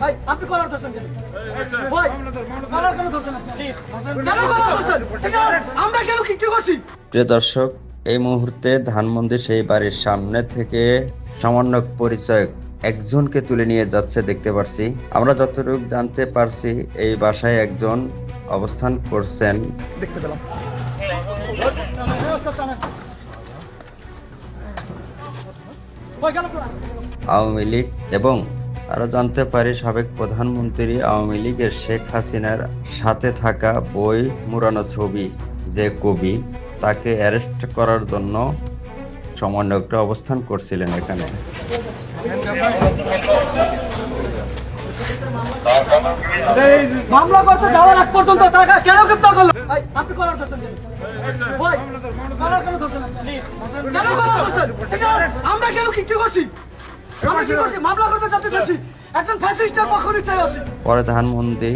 ভাই আপনি কলার ধরছেন কেন? ভাই কলার কেন ধরছেন কেন কলার ধরছেন? আমরা কেন কি কি করছি? প্রিয় দর্শক এই মুহূর্তে ধানমন্দির সেই বাড়ির সামনে থেকে সমন্বয়ক পরিচয় একজনকে তুলে নিয়ে যাচ্ছে দেখতে পারছি। আমরা যতটুকু জানতে পারছি এই বাসায় একজন অবস্থান করছেন। দেখতে পেলাম। ভাই কেন কলার? আওয়ামী লীগ এবং আরও জানতে পারি, সাবেক প্রধানমন্ত্রী আওয়ামী লীগের শেখ হাসিনার সাথে থাকা বই মুরানো ছবি যে কবি, তাকে অ্যারেস্ট করার জন্য সমন্বয়করা অবস্থান করছিলেন এখানে। আমরা কেন কি করছি? আমরা কি করছি? মামলা করতে যেতে চাচ্ছি? একজন ফ্যাসিস্টের পক্ষ নিচ্ছে আছি। পরে ধানমন্দি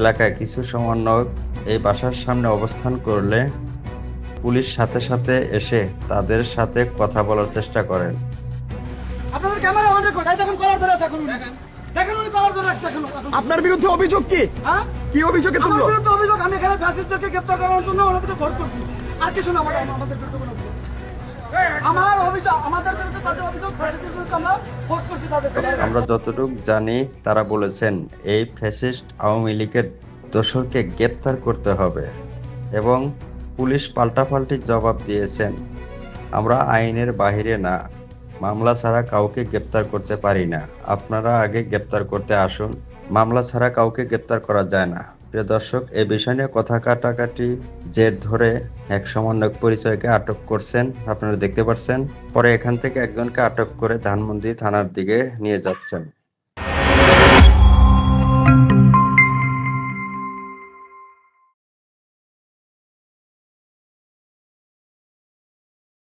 এলাকায় কিছু সমন্বয়ক এই বাসার সামনে অবস্থান করলে পুলিশ সাথে সাথে এসে তাদের সাথে কথা বলার চেষ্টা করেন। আপনাদের ক্যামেরা অন রেকর্ড এই দেখুন কলার ধরে আছে এখন উনি। দেখেন উনি কলার ধরে আছে এখন। এখন। আপনার বিরুদ্ধে অভিযোগ কি? হ্যাঁ? কি অভিযোগে আমার বিরুদ্ধে অভিযোগ আমি এখানে ফ্যাসিস্টদেরকে গ্রেপ্তার করার জন্য ওনাদেরকে ভোট করছি। আর কিছু না আমাদের আমাদের বিরুদ্ধে কোনো আমার আমরা যতটুকু জানি, তারা বলেছেন এই ফ্যাসিস্ট আওয়ামী লীগের দোসরকে গ্রেপ্তার করতে হবে এবং পুলিশ পাল্টাপাল্টি জবাব দিয়েছেন। আমরা আইনের বাহিরে না, মামলা ছাড়া কাউকে গ্রেপ্তার করতে পারি না। আপনারা আগে গ্রেপ্তার করতে আসুন। মামলা ছাড়া কাউকে গ্রেপ্তার করা যায় না। প্রিয় দর্শক, এ বিষয় নিয়ে কথা কাটাকাটি জের ধরে এক সমন্বয়ক পরিচয়কে আটক করছেন, আপনারা দেখতে পাচ্ছেন। পরে এখান থেকে একজনকে আটক করে ধানমন্ডি থানার দিকে নিয়ে যাচ্ছেন।